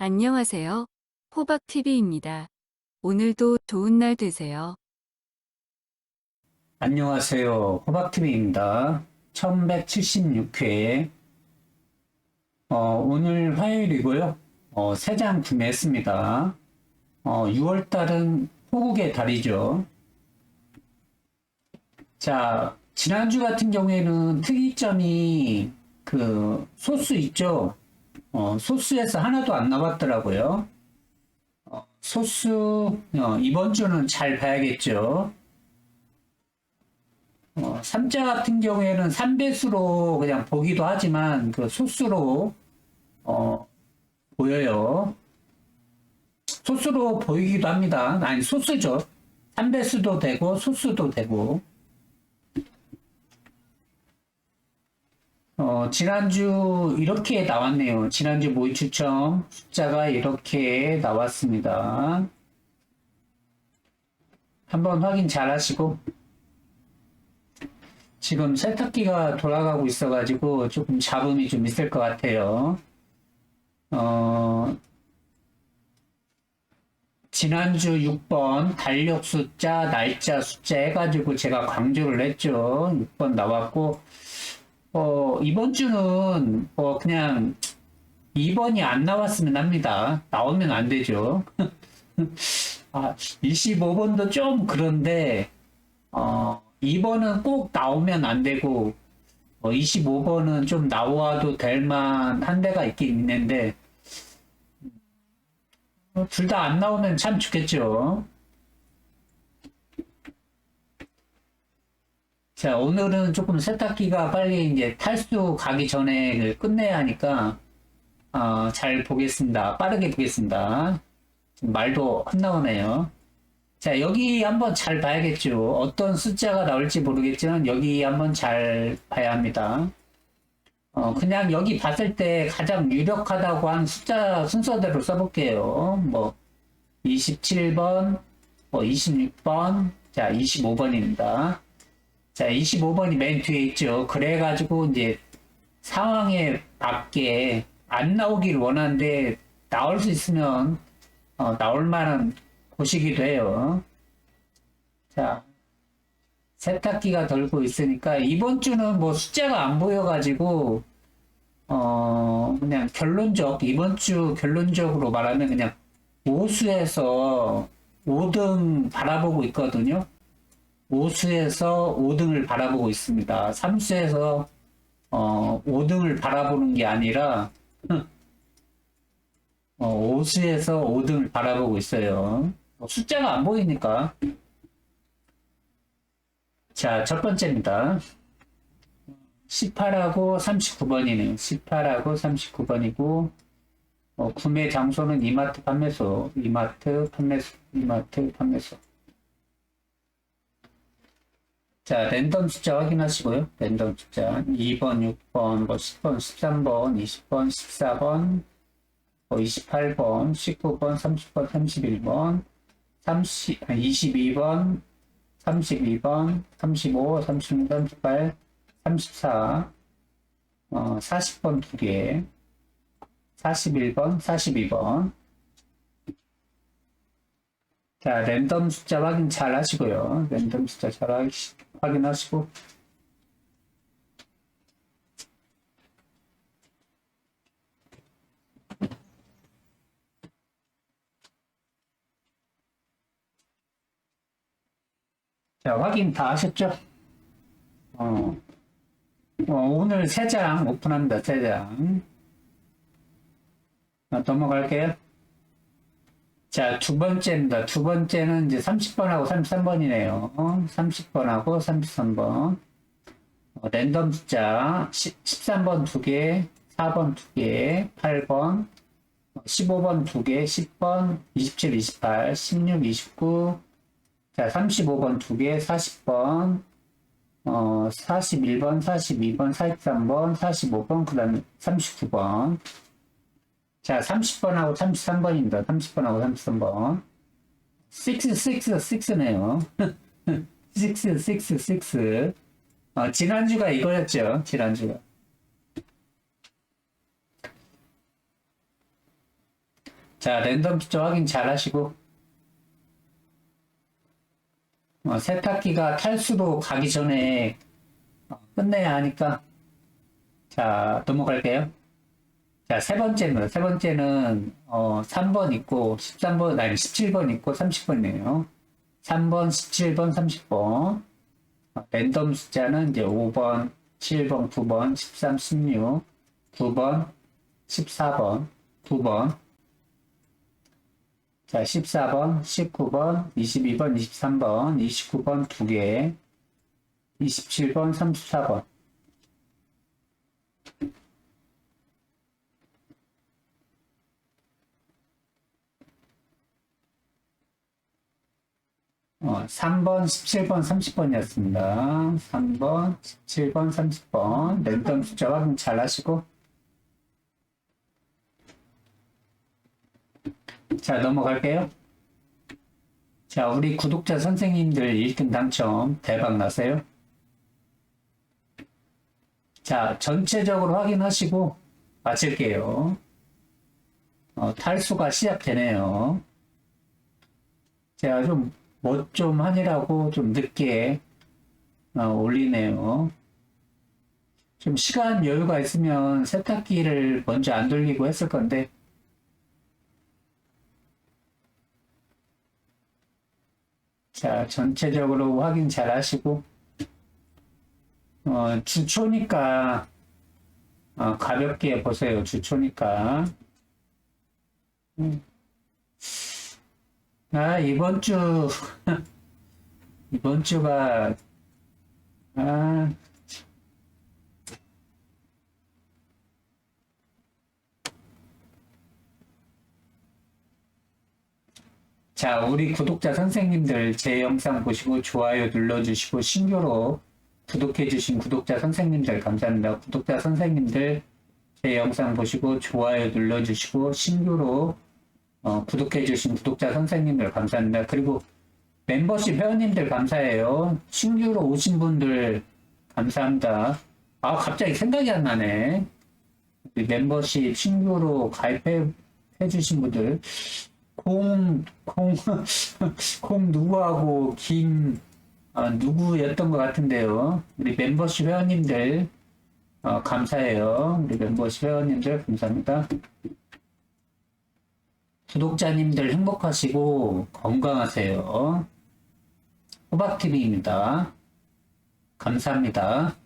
안녕하세요. 호박TV입니다. 오늘도 좋은 날 되세요. 안녕하세요. 호박TV입니다. 1176회. 어, 오늘 화요일이고요. 어, 세장 구매했습니다. 어, 6월달은 호국의 달이죠. 자, 지난주 같은 경우에는 특이점이 그 소스 있죠? 어, 소스에서 하나도 안 나왔더라고요. 어, 소스, 어, 이번 주는 잘 봐야겠죠. 어, 삼자 같은 경우에는 3배수로 그냥 보기도 하지만 그 소수로 어, 보여요. 소수로 보이기도 합니다. 아니 소수죠. 3배수도 되고 소수도 되고 어, 지난주 이렇게 나왔네요. 지난주 모의 추첨 숫자가 이렇게 나왔습니다. 한번 확인 잘 하시고 지금 세탁기가 돌아가고 있어가지고 조금 잡음이 좀 있을 것 같아요. 어, 지난주 6번 달력 숫자, 날짜 숫자 해가지고 제가 강조를 했죠. 6번 나왔고, 어, 이번 주는 어, 그냥 2번이 안 나왔으면 합니다. 나오면 안 되죠. 아, 25번도 좀 그런데, 어, 2번은 꼭 나오면 안 되고, 어, 25번은 좀 나와도 될 만한 데가 있긴 있는데, 어, 둘다 안 나오면 참 좋겠죠. 자, 오늘은 조금 세탁기가 빨리 이제 탈수 가기 전에 그 끝내야 하니까, 어, 잘 보겠습니다. 빠르게 보겠습니다. 말도 안 나오네요. 자, 여기 한번 잘 봐야겠죠. 어떤 숫자가 나올지 모르겠지만 여기 한번 잘 봐야 합니다. 어, 그냥 여기 봤을 때 가장 유력하다고 한 숫자 순서대로 써볼게요. 뭐, 27번, 뭐, 26번, 자, 25번입니다. 자, 25번이 맨 뒤에 있죠. 그래가지고 이제 상황에 맞게 안 나오길 원하는데 나올 수 있으면 어, 나올 만한 곳이기도 해요. 자, 세탁기가 돌고 있으니까 이번 주는 뭐 숫자가 안 보여가지고 어 그냥 결론적 이번 주 결론적으로 말하면 그냥 5수에서 5등 바라보고 있거든요. 5수에서 5등을 바라보고 있습니다. 3수에서 어 5등을 바라보는 게 아니라 어, 5수에서 5등을 바라보고 있어요. 어, 숫자가 안 보이니까. 자, 첫 번째입니다. 18하고 39번이네요. 18하고 39번이고, 어, 구매 장소는 이마트 판매소, 이마트 판매소, 이마트 판매소. 자, 랜덤 숫자 확인하시고요. 랜덤 숫자. 2번, 6번, 뭐 10번, 13번, 20번, 14번, 뭐 28번, 19번, 30번, 31번, 30, 22번, 32번, 35, 36, 38, 34, 어, 40번 두 개, 41번, 42번. 자, 랜덤 숫자 확인 잘 하시고요. 랜덤 숫자 잘 하시- 확인하시고. 자, 확인 다 하셨죠? 어, 어, 오늘 세 장 오픈합니다, 세 장. 아, 넘어갈게요. 자, 두 번째입니다. 두 번째는 이제 30번하고 33번이네요. 30번하고 33번. 어, 랜덤 숫자 10, 13번 두 개, 4번 두 개, 8번, 15번 두 개, 10번, 27, 28, 16, 29, 자, 35번 두 개, 40번, 어, 41번, 42번, 43번, 45번, 그 다음에 39번. 자, 30번하고 33번입니다. 30번하고 33번. 6, 6, 6네요. 6, 6, 6. 어, 지난주가 이거였죠. 지난주가. 자, 랜덤 숫자 확인 잘 하시고, 어, 세탁기가 탈수로 가기 전에 어, 끝내야 하니까, 자, 넘어갈게요. 자, 세 번째는, 세 번째는, 어, 3번 있고, 13번, 아니, 17번 있고, 30번이에요. 3번, 17번, 30번. 어, 랜덤 숫자는 이제 5번, 7번, 9번, 13, 16, 9번, 14번, 9번. 자, 14번, 19번, 22번, 23번, 29번 두 개, 27번, 34번. 어, 3번, 17번, 30번이었습니다. 3번, 17번, 30번. 랜덤 숫자 확인 잘 하시고. 자, 넘어갈게요. 자, 우리 구독자 선생님들 1등 당첨 대박 나세요. 자, 전체적으로 확인하시고 마칠게요. 어, 탈수가 시작되네요. 제가 좀, 뭐 좀 하느라고 좀 늦게 어, 올리네요. 좀 시간 여유가 있으면 세탁기를 먼저 안 돌리고 했을 건데, 자, 전체적으로 확인 잘 하시고, 어, 주초니까, 어, 가볍게 보세요. 주초니까. 음. 아, 이번 주, 이번 주가, 아, 자, 우리 구독자 선생님들 제 영상 보시고 좋아요 눌러주시고 신규로 구독해주신 구독자 선생님들 감사합니다. 구독자 선생님들 제 영상 보시고 좋아요 눌러주시고 신규로 어, 구독해주신 구독자 선생님들 감사합니다. 그리고 멤버십 회원님들 감사해요. 신규로 오신 분들 감사합니다. 아, 갑자기 생각이 안 나네. 멤버십 신규로 가입해 해주신 분들 공, 공, 공 누구하고 김, 아, 누구였던 것 같은데요. 우리 멤버십 회원님들, 어, 감사해요. 우리 멤버십 회원님들, 감사합니다. 구독자님들 행복하시고 건강하세요. 호박TV입니다. 감사합니다.